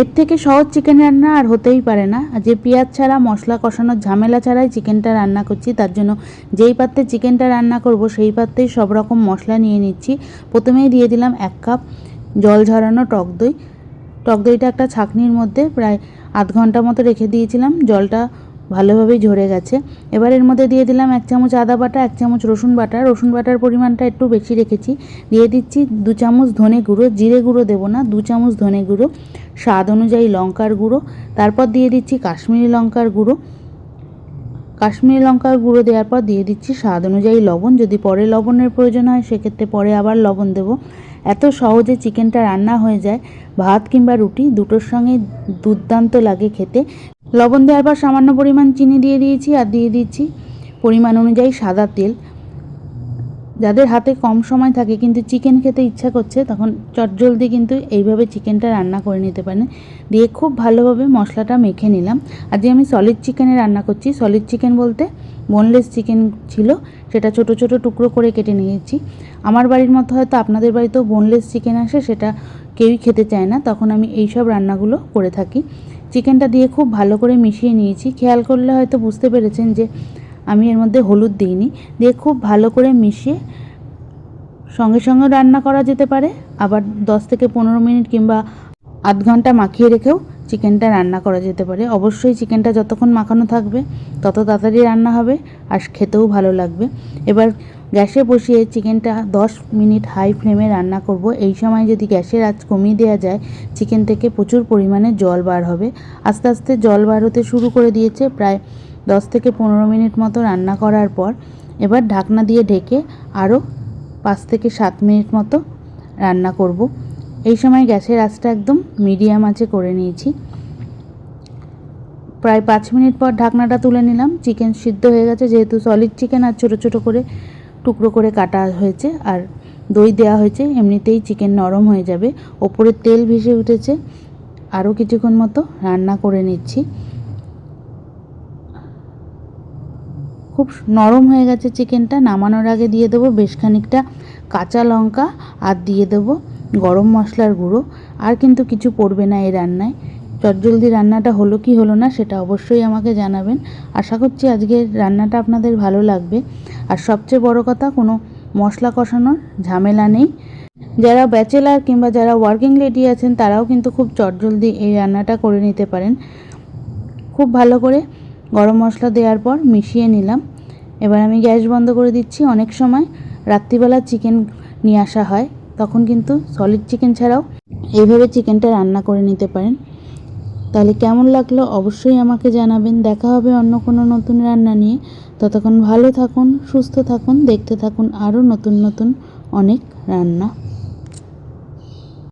এর থেকে সহজ চিকেন রান্না আর হতেই পারে না। যে পেঁয়াজ ছাড়া, মশলা কষানোর ঝামেলা ছাড়াই চিকেনটা রান্না করছি, তার জন্য যেই পাত্রে চিকেনটা রান্না করব, সেই পাত্রেই সব রকম মশলা নিয়ে নিচ্ছি। প্রথমেই দিয়ে দিলাম এক কাপ জল ঝরানো টক দই। টক দইটা একটা ছাঁকনির মধ্যে প্রায় আধ ঘণ্টা মতো রেখে দিয়েছিলাম। জলটা ভালোভাবেই ঝরে গেছে। এবার এর মধ্যে দিয়ে দিলাম এক চামচ আদা বাটা, এক চামচ রসুন বাটা। রসুন বাটার পরিমাণটা একটু বেশি রেখেছি। দিয়ে দিচ্ছি দু চামচ ধনে গুঁড়ো, জিরে গুঁড়ো দেবো না, দু চামচ ধনে গুঁড়ো, স্বাদ অনুযায়ী লঙ্কার গুঁড়ো। তারপর দিয়ে দিচ্ছি কাশ্মীরি লঙ্কার গুঁড়ো। কাশ্মীরি লঙ্কার গুঁড়ো দেওয়ার পর দিয়ে দিচ্ছি স্বাদ অনুযায়ী লবণ। যদি পরে লবণের প্রয়োজন হয়, সেক্ষেত্রে পরে আবার লবণ দেবো। এত সহজে চিকেনটা রান্না হয়ে যায়, ভাত কিংবা রুটি দুটোর সঙ্গে দুর্দান্ত লাগে খেতে। লবণ দেওয়ার পর সামান্য পরিমাণ চিনি দিয়ে দিয়েছি আর দিয়ে দিচ্ছি। পরিমাণ অনুযায়ী সাদা তেল। যাদের হাতে কম সময় থাকে কিন্তু চিকেন খেতে ইচ্ছা করছে, তখন চটজলদি কিন্তু এইভাবে চিকেনটা রান্না করে নিতে পারেন। দিয়ে খুব ভালোভাবে মশলাটা মেখে নিলাম। আজকে আমি সলিড চিকেনে রান্না করছি। সলিড চিকেন বলতে বোনলেস চিকেন ছিল, সেটা ছোট ছোট টুকরো করে কেটে নিয়েছি। আমার বাড়ির মতো হয়তো আপনাদের বাড়িতেও বোনলেস চিকেন আসে, সেটা কেউই খেতে চায় না। তখন আমি এই সব রান্নাগুলো করে থাকি। চিকেনটা দিয়ে খুব ভালো করে মিশিয়ে নিয়েছি। খেয়াল করলে হয়তো বুঝতে পেরেছেন যে আমি এর মধ্যে হলুদ দিইনি। দিয়ে খুব ভালো করে মিশিয়ে সঙ্গে সঙ্গে রান্না করা যেতে পারে। আবার দশ থেকে পনেরো মিনিট কিংবা আধ ঘণ্টা মাখিয়ে রেখেও চিকেনটা রান্না করা যেতে পারে। অবশ্যই চিকেনটা যতক্ষণ মাখানো থাকবে, তত তাড়াতাড়ি রান্না হবে আর খেতেও ভালো লাগবে। এবার গ্যাসে বসিয়ে চিকেনটা দশ মিনিট হাই ফ্লেমে রান্না করব। এই সময় যদি গ্যাসের আঁচ কমিয়ে দেওয়া যায়, চিকেন থেকে প্রচুর পরিমাণে জল বার হবে। আস্তে আস্তে জল বার হতে শুরু করে দিয়েছে। প্রায় দশ থেকে পনেরো মিনিট মতো রান্না করার পর এবার ঢাকনা দিয়ে ঢেকে আরও পাঁচ থেকে সাত মিনিট মতো রান্না করব। এই সময় গ্যাসের আঁচটা একদম মিডিয়াম আঁচে করে নিয়েছি। প্রায় পাঁচ মিনিট পর ঢাকনাটা তুলে নিলাম। চিকেন সিদ্ধ হয়ে গেছে, যেহেতু সলিড চিকেন আর ছোটো ছোটো করে টুকরো করে কাটা হয়েছে আর দই দেওয়া হয়েছে, এমনিতেই চিকেন নরম হয়ে যাবে। ওপরে তেল ভেসে উঠেছে। আরও কিছুক্ষণ মতো রান্না করে নিচ্ছি। খুব নরম হয়ে গেছে চিকেনটা, নামানোর আগে দিয়ে দেবো বেশ খানিকটা কাঁচা লঙ্কা আর দিয়ে দেবো গরম মশলার গুঁড়ো। আর কিন্তু কিছু পড়বে না এই রান্নায়। চটজলদি রান্নাটা হলো কি হলো না সেটা অবশ্যই আমাকে জানাবেন। আশা করছি আজকের রান্নাটা আপনাদের ভালো লাগবে। আর সবচেয়ে বড় কথা, কোনো মশলা কষানোর ঝামেলা নেই। যারা ব্যাচেলার কিংবা যারা ওয়ার্কিং লেডি আছেন, তারাও কিন্তু খুব চটজলদি এই রান্নাটা করে নিতে পারেন। খুব ভালো করে গরম মশলা দেওয়ার পর মিশিয়ে নিলাম। এবার আমি গ্যাস বন্ধ করে দিচ্ছি। অনেক সময় রাত্রিবেলা চিকেন নিয়ে আসা হয়, তখন কিন্তু সলিড চিকেন ছাড়াও এইভাবে চিকেনটা রান্না করে নিতে পারেন। তাহলে কেমন লাগল অবশ্যই আমাকে জানাবেন। দেখা হবে অন্য কোনো নতুন রান্না নিয়ে। ততক্ষণ ভালো থাকুন, সুস্থ থাকুন, দেখতে থাকুন আরও নতুন নতুন অনেক রান্না।